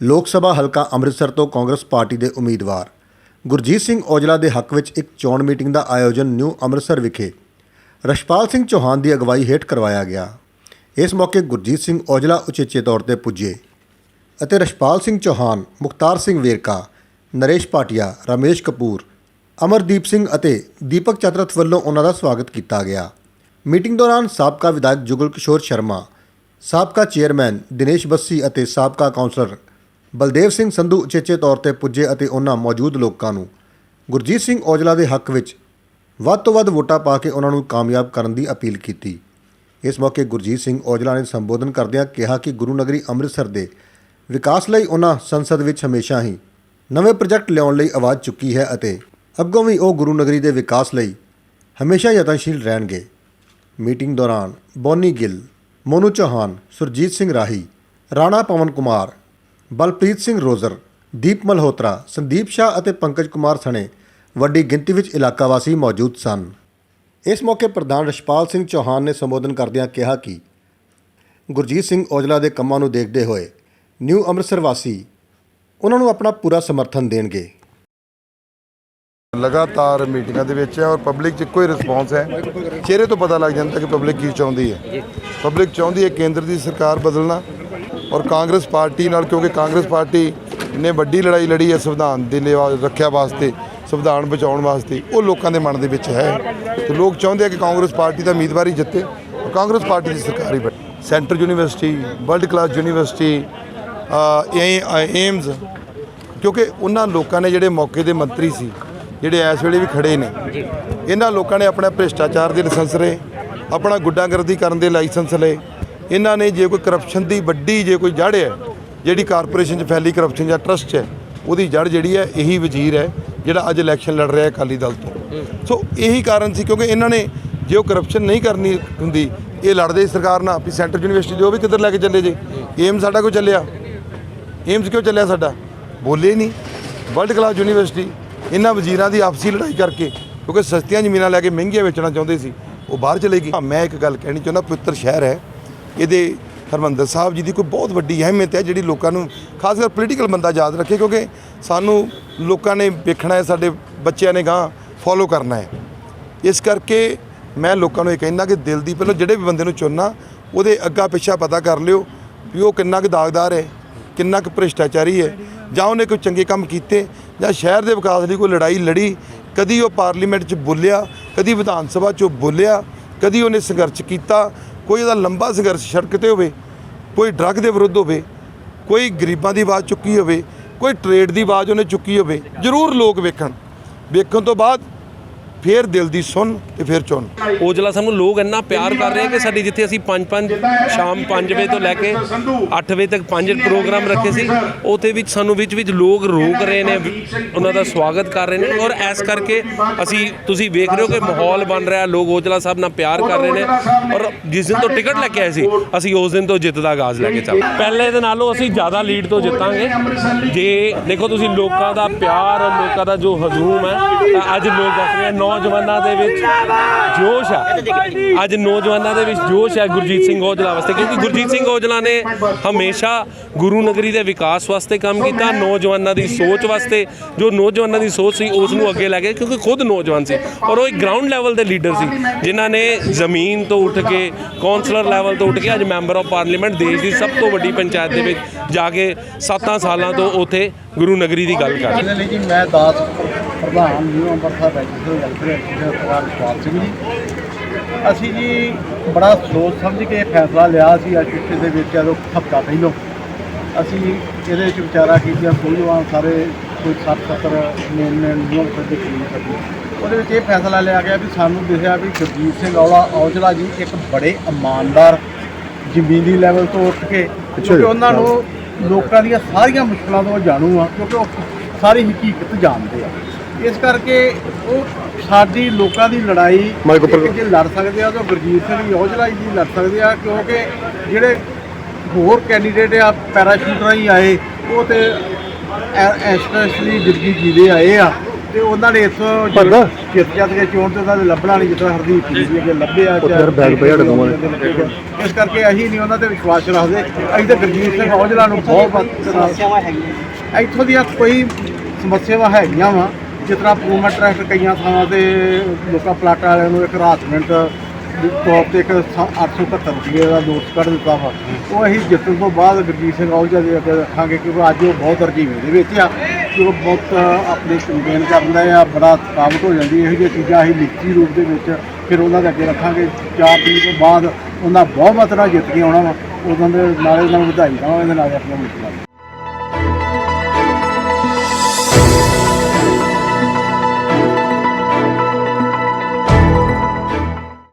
ਲੋਕ ਸਭਾ ਹਲਕਾ ਅੰਮ੍ਰਿਤਸਰ ਤੋਂ ਕਾਂਗਰਸ ਪਾਰਟੀ ਦੇ ਉਮੀਦਵਾਰ। ਗੁਰਜੀਤ ਸਿੰਘ ਔਜਲਾ ਦੇ ਹੱਕ ਵਿੱਚ ਇੱਕ ਚੋਣ ਮੀਟਿੰਗ ਦਾ ਆਯੋਜਨ ਨਿਊ ਅੰਮ੍ਰਿਤਸਰ ਵਿਖੇ ਰਸ਼ਪਾਲ ਸਿੰਘ ਚੌਹਾਨ ਦੀ ਅਗਵਾਈ ਹੇਠ ਕਰਵਾਇਆ ਗਿਆ। ਇਸ ਮੌਕੇ ਗੁਰਜੀਤ ਸਿੰਘ ਔਜਲਾ ਉਚੇਚੇ ਤੌਰ ਤੇ ਪੁੱਜੇ ਅਤੇ ਰਸ਼ਪਾਲ ਸਿੰਘ ਚੌਹਾਨ, ਮੁਖਤਾਰ ਸਿੰਘ ਵੇਰਕਾ, ਨਰੇਸ਼ ਪਾਟਿਆ, ਰਮੇਸ਼ ਕਪੂਰ, ਅਮਰਦੀਪ ਸਿੰਘ ਅਤੇ ਦੀਪਕ ਚਤਰਥ ਵੱਲੋਂ ਉਹਨਾਂ ਦਾ ਸਵਾਗਤ ਕੀਤਾ ਗਿਆ। ਮੀਟਿੰਗ ਦੌਰਾਨ ਸਾਬਕਾ ਵਿਧਾਇਕ ਜੁਗਲ ਕਿਸ਼ੋਰ ਸ਼ਰਮਾ, ਸਾਬਕਾ ਚੇਅਰਮੈਨ ਦਿਨੇਸ਼ ਬੱਸੀ ਅਤੇ ਸਾਬਕਾ ਕਾਉਂਸਲਰ ਬਲਦੇਵ ਸਿੰਘ ਸੰਧੂ ਉਚੇਚੇ ਤੌਰ ਤੇ ਪੁੱਜੇ ਅਤੇ ਉਹਨਾਂ ਮੌਜੂਦ ਲੋਕਾਂ ਨੂੰ ਗੁਰਜੀਤ ਸਿੰਘ ਔਜਲਾ ਦੇ ਹੱਕ ਵਿੱਚ ਵੱਧ ਤੋਂ ਵੱਧ ਵੋਟਾਂ ਪਾ ਕੇ ਉਹਨਾਂ ਨੂੰ ਕਾਮਯਾਬ ਕਰਨ ਦੀ ਅਪੀਲ ਕੀਤੀ। ਇਸ ਮੌਕੇ ਗੁਰਜੀਤ ਸਿੰਘ ਔਜਲਾ ਨੇ ਸੰਬੋਧਨ ਕਰਦਿਆਂ ਕਿਹਾ ਕਿ ਗੁਰੂ ਨਗਰੀ ਅੰਮ੍ਰਿਤਸਰ ਦੇ ਵਿਕਾਸ ਲਈ ਉਹਨਾਂ ਸੰਸਦ ਵਿੱਚ ਹਮੇਸ਼ਾ ਹੀ ਨਵੇਂ ਪ੍ਰੋਜੈਕਟ ਲਿਆਉਣ ਲਈ ਆਵਾਜ਼ ਚੁੱਕੀ ਹੈ ਅਤੇ ਅੱਗੋਂ ਵੀ ਉਹ ਗੁਰੂ ਨਗਰੀ ਦੇ ਵਿਕਾਸ ਲਈ ਹਮੇਸ਼ਾ ਯਤਨਸ਼ੀਲ ਰਹਿਣਗੇ। ਮੀਟਿੰਗ ਦੌਰਾਨ ਬੋਨੀ ਗਿੱਲ, ਮੋਨੂ ਚੌਹਾਨ, ਸੁਰਜੀਤ ਸਿੰਘ ਰਾਹੀ, ਰਾਣਾ ਪਵਨ ਕੁਮਾਰ ਬਲਪ੍ਰੀਤ ਸਿੰਘ ਰੋਜ਼ਰ, ਦੀਪ ਮਲਹੋਤਰਾ, ਸੰਦੀਪ ਸ਼ਾਹ ਅਤੇ ਪੰਕਜ ਕੁਮਾਰ ਸਣੇ ਵੱਡੀ ਗਿਣਤੀ ਵਿੱਚ ਇਲਾਕਾ ਵਾਸੀ ਮੌਜੂਦ ਸਨ। ਇਸ ਮੌਕੇ ਪ੍ਰਧਾਨ ਰਸ਼ਪਾਲ ਸਿੰਘ ਚੌਹਾਨ ਨੇ ਸੰਬੋਧਨ ਕਰਦਿਆਂ ਕਿਹਾ ਕਿ ਗੁਰਜੀਤ ਸਿੰਘ ਔਜਲਾ ਦੇ ਕੰਮਾਂ ਨੂੰ ਦੇਖਦੇ ਹੋਏ ਨਿਊ ਅੰਮ੍ਰਿਤਸਰ ਵਾਸੀ ਉਹਨਾਂ ਨੂੰ ਆਪਣਾ ਪੂਰਾ ਸਮਰਥਨ ਦੇਣਗੇ। ਲਗਾਤਾਰ ਮੀਟਿੰਗਾਂ ਦੇ ਵਿੱਚ ਹੈ ਔਰ ਪਬਲਿਕ 'ਚ ਇੱਕੋ ਹੀ ਰਿਸਪੌਂਸ ਹੈ। ਚਿਹਰੇ ਤੋਂ ਪਤਾ ਲੱਗ ਜਾਂਦਾ ਕਿ ਪਬਲਿਕ ਕੀ ਚਾਹੁੰਦੀ ਹੈ। ਪਬਲਿਕ ਚਾਹੁੰਦੀ ਹੈ ਕੇਂਦਰ ਦੀ ਸਰਕਾਰ ਬਦਲਣਾ। ਔਰ ਕਾਂਗਰਸ ਪਾਰਟੀ ਨਾਲ, ਕਿਉਂਕਿ ਕਾਂਗਰਸ ਪਾਰਟੀ ਨੇ ਵੱਡੀ ਲੜਾਈ ਲੜੀ ਹੈ ਸੰਵਿਧਾਨ ਦੀ ਲਿਵਾ ਰੱਖਿਆ ਵਾਸਤੇ, ਸੰਵਿਧਾਨ ਬਚਾਉਣ ਵਾਸਤੇ, ਉਹ ਲੋਕਾਂ ਦੇ ਮਨ ਦੇ ਵਿੱਚ ਹੈ। ਤੇ ਲੋਕ ਚਾਹੁੰਦੇ ਆ ਕਿ ਕਾਂਗਰਸ ਪਾਰਟੀ ਦਾ ਉਮੀਦਵਾਰ ਹੀ ਜਿੱਤੇ, ਔਰ ਕਾਂਗਰਸ ਪਾਰਟੀ ਦੀ ਸਰਕਾਰ ਹੀ ਬਣੇ। Centre university, world class university AIIMS, ਕਿਉਂਕਿ ਉਹਨਾਂ ਲੋਕਾਂ ਨੇ ਜਿਹੜੇ ਮੌਕੇ ਦੇ ਮੰਤਰੀ ਸੀ, ਜਿਹੜੇ ਇਸ ਵੇਲੇ ਵੀ ਖੜੇ ਨੇ, ਇਹਨਾਂ ਲੋਕਾਂ ਨੇ ਆਪਣਾ ਭ੍ਰਿਸ਼ਟਾਚਾਰ ਦੇ ਲਾਇਸੈਂਸ ਲਏ, ਆਪਣਾ ਗੁੱਡਾਗਰਦੀ ਕਰਨ ਦੇ ਲਾਇਸੈਂਸ ਲਏ ਇਹਨਾਂ ਨੇ ਜੇ ਕੋਈ ਕਰਪਸ਼ਨ ਦੀ ਵੱਡੀ ਜੇ ਕੋਈ ਜੜ ਹੈ, ਜਿਹੜੀ ਕਾਰਪੋਰੇਸ਼ਨ 'ਚ ਫੈਲੀ ਕਰਪਸ਼ਨ ਜਾਂ ਟਰਸਟ 'ਚ ਹੈ, ਉਹਦੀ ਜੜ ਜਿਹੜੀ ਹੈ, ਇਹੀ ਵਜ਼ੀਰ ਹੈ, ਜਿਹੜਾ ਅੱਜ ਇਲੈਕਸ਼ਨ ਲੜ ਰਿਹਾ ਹੈ ਅਕਾਲੀ ਦਲ ਤੋਂ। ਸੋ ਇਹੀ ਕਾਰਨ ਸੀ ਕਿਉਂਕਿ ਇਹਨਾਂ ਨੇ ਜੇ ਉਹ ਕਰਪਸ਼ਨ ਨਹੀਂ ਕਰਨੀ ਹੁੰਦੀ, ਇਹ ਲੜਦੇ ਸਰਕਾਰ ਨਾਲ ਵੀ ਸੈਂਟਰ ਯੂਨੀਵਰਸਿਟੀ ਦੇ ਉਹ ਵੀ ਕਿੱਧਰ ਲੈ ਕੇ ਚੱਲੇ ਜੇ ਏਮ ਸਾਡਾ ਕਿਉਂ ਚੱਲਿਆ? ਏਮਸ ਕਿਉਂ ਚੱਲਿਆ ਸਾਡਾ? ਬੋਲੇ ਨਹੀਂ। ਵਰਲਡ ਕਲਾਸ ਯੂਨੀਵਰਸਿਟੀ ਇਹਨਾਂ ਵਜ਼ੀਰਾਂ ਦੀ ਆਪਸੀ ਲੜਾਈ ਕਰਕੇ, ਕਿਉਂਕਿ ਸਸਤੀਆਂ ਜ਼ਮੀਨਾਂ ਲੈ ਕੇ ਮਹਿੰਗੀਆਂ ਵੇਚਣਾ ਚਾਹੁੰਦੇ ਸੀ, ਉਹ ਬਾਹਰ ਚਲੇ ਗਈ ਮੈਂ ਇੱਕ ਗੱਲ ਕਹਿਣੀ ਚਾਹੁੰਦਾ, ਪਵਿੱਤਰ ਸ਼ਹਿਰ ਹੈ ਇਹਦੇ ਹਰਮੰਦਰ ਸਾਹਿਬ ਜੀ ਦੀ ਕੋਈ ਬਹੁਤ ਵੱਡੀ ਅਹਿਮੀਅਤ ਹੈ, ਜਿਹੜੀ ਲੋਕਾਂ ਨੂੰ ਖਾਸ ਕਰ ਪੋਲੀਟੀਕਲ ਬੰਦਾ ਯਾਦ ਰੱਖੇ, ਕਿਉਂਕਿ ਸਾਨੂੰ ਲੋਕਾਂ ਨੇ ਵੇਖਣਾ ਹੈ, ਸਾਡੇ ਬੱਚਿਆਂ ਨੇ ਗਾਂ ਫੋਲੋ ਕਰਨਾ ਹੈ। ਇਸ ਕਰਕੇ ਮੈਂ ਲੋਕਾਂ ਨੂੰ ਇਹ ਕਹਿੰਦਾ ਕਿ ਦਿਲ ਦੀ ਪਹਿਲਾਂ ਜਿਹੜੇ ਵੀ ਬੰਦੇ ਨੂੰ ਚੁਣਨਾ, ਉਹਦੇ ਅੱਗਾ ਪਿੱਛਾ ਪਤਾ ਕਰ ਲਿਓ ਵੀ ਉਹ ਕਿੰਨਾ ਕੁ ਦਾਗਦਾਰ ਹੈ, ਕਿੰਨਾ ਕੁ ਭ੍ਰਿਸ਼ਟਾਚਾਰੀ ਹੈ, ਜਾਂ ਉਹਨੇ ਕੋਈ ਚੰਗੇ ਕੰਮ ਕੀਤੇ, ਜਾਂ ਸ਼ਹਿਰ ਦੇ ਵਿਕਾਸ ਲਈ ਕੋਈ ਲੜਾਈ ਲੜੀ, ਕਦੀ ਉਹ ਪਾਰਲੀਮੈਂਟ 'ਚ ਬੋਲਿਆ, ਕਦੀ ਵਿਧਾਨ ਸਭਾ 'ਚ ਬੋਲਿਆ, ਕਦੀ ਉਹਨੇ ਸੰਘਰਸ਼ ਕੀਤਾ ਕੋਈ ਇਹਦਾ ਲੰਬਾ ਸੰਘਰਸ਼ ਸੜਕ ਤੇ ਹੋਵੇ, ਕੋਈ ਡਰੱਗ ਦੇ ਵਿਰੁੱਧ ਹੋਵੇ, ਕੋਈ ਗਰੀਬਾਂ ਦੀ ਆਵਾਜ਼ ਚੁੱਕੀ ਹੋਵੇ, ਕੋਈ ਟ੍ਰੇਡ ਦੀ ਆਵਾਜ਼ ਉਹਨੇ ਚੁੱਕੀ ਹੋਵੇ, ਜ਼ਰੂਰ ਲੋਕ ਵੇਖਣ। ਵੇਖਣ ਤੋਂ ਬਾਅਦ ਫੇਰ ਦਿਲ ਦੀ ਸੁਣ ਤੇ ਫੇਰ ਚੁਣ ਔਜਲਾ ਸਾਨੂੰ ਲੋਕ ਇੰਨਾ ਪਿਆਰ ਕਰ ਰਹੇ ਆ ਕਿ ਸਾਡੀ ਜਿੱਥੇ ਅਸੀਂ 5-5 ਸ਼ਾਮ 5 ਵਜੇ ਤੋਂ ਲੈ ਕੇ 8 ਵਜੇ ਤੱਕ ਪੰਜ ਪ੍ਰੋਗਰਾਮ ਰੱਖੇ ਸੀ ਉਥੇ ਵਿੱਚ ਸਾਨੂੰ ਵਿੱਚ ਵਿੱਚ ਲੋਕ ਰੋਕ ਰਹੇ ਨੇ ਉਹਨਾਂ ਦਾ ਸਵਾਗਤ ਕਰ ਰਹੇ ਨੇ ਔਰ ਐਸ ਕਰਕੇ ਅਸੀਂ ਤੁਸੀਂ ਵੇਖ ਰਹੇ ਹੋ ਕਿ ਮਾਹੌਲ ਬਣ ਰਿਹਾ ਲੋਕ ਔਜਲਾ ਸਾਹਿਬ ਨਾਲ ਪਿਆਰ ਕਰ ਰਹੇ ਨੇ ਔਰ ਜਿਸ ਦਿਨ ਤੋਂ ਟਿਕਟ ਲੈ ਕੇ ਆਏ ਸੀ ਅਸੀਂ ਉਸ ਦਿਨ ਤੋਂ ਜਿੱਤ ਦਾ ਆਗਾਜ਼ ਲੈ ਕੇ ਚੱਲ। ਪਹਿਲੇ ਦੇ ਨਾਲੋਂ ਅਸੀਂ ਜ਼ਿਆਦਾ ਲੀਡ ਤੋਂ ਜਿੱਤਾਂਗੇ। ਜੇ ਦੇਖੋ ਤੁਸੀਂ ਲੋਕਾਂ ਦਾ ਪਿਆਰ ਔਰ ਲੋਕਾਂ ਦਾ ਜੋ ਹਜੂਮ ਹੈ ਤਾਂ ਅੱਜ ਲੋਕ ਦੱਸ ਰਹੇ ਨੌਜਵਾਨਾਂ ਦੇ ਵਿੱਚ ਜੋਸ਼ ਹੈ ਅੱਜ ਨੌਜਵਾਨਾਂ ਦੇ ਵਿੱਚ ਜੋਸ਼ ਹੈ ਗੁਰਜੀਤ ਸਿੰਘ ਔਜਲਾ ਵਾਸਤੇ, ਕਿਉਂਕਿ ਗੁਰਜੀਤ ਸਿੰਘ ਔਜਲਾ ਨੇ ਹਮੇਸ਼ਾ ਗੁਰੂ ਨਗਰੀ ਦੇ ਵਿਕਾਸ ਵਾਸਤੇ ਕੰਮ ਕੀਤਾ, ਨੌਜਵਾਨਾਂ ਦੀ ਸੋਚ ਵਾਸਤੇ। ਜੋ ਨੌਜਵਾਨਾਂ ਦੀ ਸੋਚ ਸੀ, ਉਸ ਨੂੰ ਅੱਗੇ ਲੈ ਗਏ, ਕਿਉਂਕਿ ਖੁਦ ਨੌਜਵਾਨ ਸੀ। ਔਰ ਉਹ ਇੱਕ ਗਰਾਊਂਡ ਲੈਵਲ ਦੇ ਲੀਡਰ ਸੀ, ਜਿਨ੍ਹਾਂ ਨੇ ਜ਼ਮੀਨ ਤੋਂ ਉੱਠ ਕੇ ਕੌਂਸਲਰ ਲੈਵਲ ਤੋਂ ਉੱਠ ਕੇ ਅੱਜ ਮੈਂਬਰ ਆਫ ਪਾਰਲੀਮੈਂਟ ਦੇਸ਼ ਦੀ ਸਭ ਤੋਂ ਵੱਡੀ ਪੰਚਾਇਤ ਦੇ ਵਿੱਚ ਜਾ ਕੇ 7 ਸਾਲਾਂ ਤੋਂ ਉੱਥੇ ਗੁਰੂ ਨਗਰੀ ਦੀ ਗੱਲ ਕਰ ਰਹੇ ਮੈਂ ਦਾਸ ਪ੍ਰਧਾਨ new Amritsar registered welfare association Sardar Vishwas Singh ji. ਅਸੀਂ ਜੀ ਬੜਾ ਸੋਚ ਸਮਝ ਕੇ ਇਹ ਫੈਸਲਾ ਲਿਆ ਸੀ ਅੱਜ ਪਿੱਛੇ ਦੇ ਵਿੱਚ ਜਦੋਂ ਹਫਤਾ ਪਹਿਲੋਂ ਅਸੀਂ ਇਹਦੇ ਵਿੱਚ ਵਿਚਾਰਾ ਕੀਤੀਆਂ ਸੂਝਵਾਨ ਸਾਰੇ ਕੋਈ 60 70 ਮੇਨ ਮੇਨ ਨਿਊ ਅੰਮ੍ਰਿਤਸਰ ਦੇ ਕਰੀਬ ਸਕੇ ਉਹਦੇ ਵਿੱਚ ਇਹ ਫੈਸਲਾ ਲਿਆ ਗਿਆ ਵੀ ਸਾਨੂੰ ਦਿਸਿਆ ਵੀ ਗੁਰਜੀਤ ਸਿੰਘ ਔਲਾ ਔਜਲਾ ਜੀ ਇੱਕ ਬੜੇ ਇਮਾਨਦਾਰ ਜ਼ਮੀਨੀ ਲੈਵਲ ਤੋਂ ਉੱਠ ਕੇ ਕਿਉਂਕਿ ਉਹਨਾਂ ਨੂੰ ਲੋਕਾਂ ਦੀਆਂ ਸਾਰੀਆਂ ਮੁਸ਼ਕਲਾਂ ਤੋਂ ਜਾਣੂ ਆ ਕਿਉਂਕਿ ਉਹ ਸਾਰੀ ਹਕੀਕਤ ਜਾਣਦੇ ਆ। ਇਸ ਕਰਕੇ ਉਹ ਸਾਡੀ ਲੋਕਾਂ ਦੀ ਲੜਾਈ ਜੇ ਲੜ ਸਕਦੇ ਆ ਤਾਂ ਗੁਰਜੀਤ ਸਿੰਘ ਔਜਲਾ ਜੀ ਲੜ ਸਕਦੇ ਆ ਕਿਉਂਕਿ ਜਿਹੜੇ ਹੋਰ ਕੈਂਡੀਡੇਟ ਆ ਪੈਰਾਸ਼ੂਟਰਾਂ ਹੀ ਆਏ ਉਹ ਤੇ ਐਸਪੈਸ਼ਲੀ ਜ਼ਿੰਦਗੀ ਜੀਦੇ ਆਏ ਆ ਤੇ ਉਹਨਾਂ ਨੇ ਇਸ ਜਿੱਤ ਜੱਤ ਕੇ ਚੋਣ ਤੇ ਉਹਨਾਂ ਦੇ ਲੱਭਣਾ ਨਹੀਂ ਜਿੱਦਾਂ ਹਰਦੀਪ ਸਿੰਘ ਜੀ ਅੱਗੇ ਲੱਭਿਆ ਚਾਹੇ ਬੈਗ ਪਿਆ ਇਸ ਕਰਕੇ ਅਸੀਂ ਨਹੀਂ ਉਹਨਾਂ ਤੇ ਵਿਸ਼ਵਾਸ ਰੱਖਦੇ ਅਸੀਂ ਤਾਂ ਗੁਰਜੀਤ ਸਿੰਘ ਔਜਲਾ ਨੂੰ ਬਹੁਤ ਸਮੱਸਿਆਵਾਂ ਹੈਗੀਆਂ। ਇੱਥੋਂ ਦੀਆਂ ਕੋਈ ਸਮੱਸਿਆਵਾਂ ਹੈਗੀਆਂ ਵਾ। ਜਿਸ ਤਰ੍ਹਾਂ ਪੂਰਮਾ ਟਰੈਕਟਰ ਕਈਆਂ ਥਾਵਾਂ ਤੇ ਲੋਕਾਂ ਪਲਾਟਾਂ ਵਾਲਿਆਂ ਨੂੰ ਇੱਕ ਰਾਤਮੈਂਟ ਦੀ ਤੌਰ ਤੇ ਇੱਕ ਸ- 871 ਰੁਪਏ ਦਾ ਨੋਟਸ ਕੱਢ ਦਿੱਤਾ ਵਾ। ਉਹ ਅਸੀਂ ਜਿੱਤਣ ਤੋਂ ਬਾਅਦ ਗੁਰਜੀਤ ਸਿੰਘ ਔਜਲਾ ਦੇ ਅੱਗੇ ਰੱਖਾਂਗੇ ਕਿਉਂਕਿ ਅੱਜ ਉਹ ਬਹੁਤ ਰਜੀਵੇਂ ਦੇ ਵਿੱਚ ਆ ਕਿ ਉਹ ਬਹੁਤ ਆਪਣੀ ਕੰਪੇਨ ਕਰਦਾ ਆ, ਬੜਾ ਥਕਾਵਟ ਹੋ ਜਾਂਦੀ ਇਹੋ ਜਿਹੀਆਂ ਚੀਜ਼ਾਂ ਅਸੀਂ ਲਿਖਤੀ ਰੂਪ ਦੇ ਵਿੱਚ ਫਿਰ ਉਹਨਾਂ ਦੇ ਅੱਗੇ ਰੱਖਾਂਗੇ। ਚਾਰ ਦਿਨ ਤੋਂ ਬਾਅਦ ਉਹਨਾਂ ਬਹੁਮਤ ਨਾਲ ਜਿੱਤ ਕੇ ਆਉਣਾ ਵਾ ਉਦੋਂ ਦੇ ਨਾਲੇ ਉਹਨਾਂ ਨੂੰ ਵਧਾਈ ਦੇਵਾਂਗੇ ਤੇ ਨਾਲੇ ਆਪਣਾ ਮੁੱਖ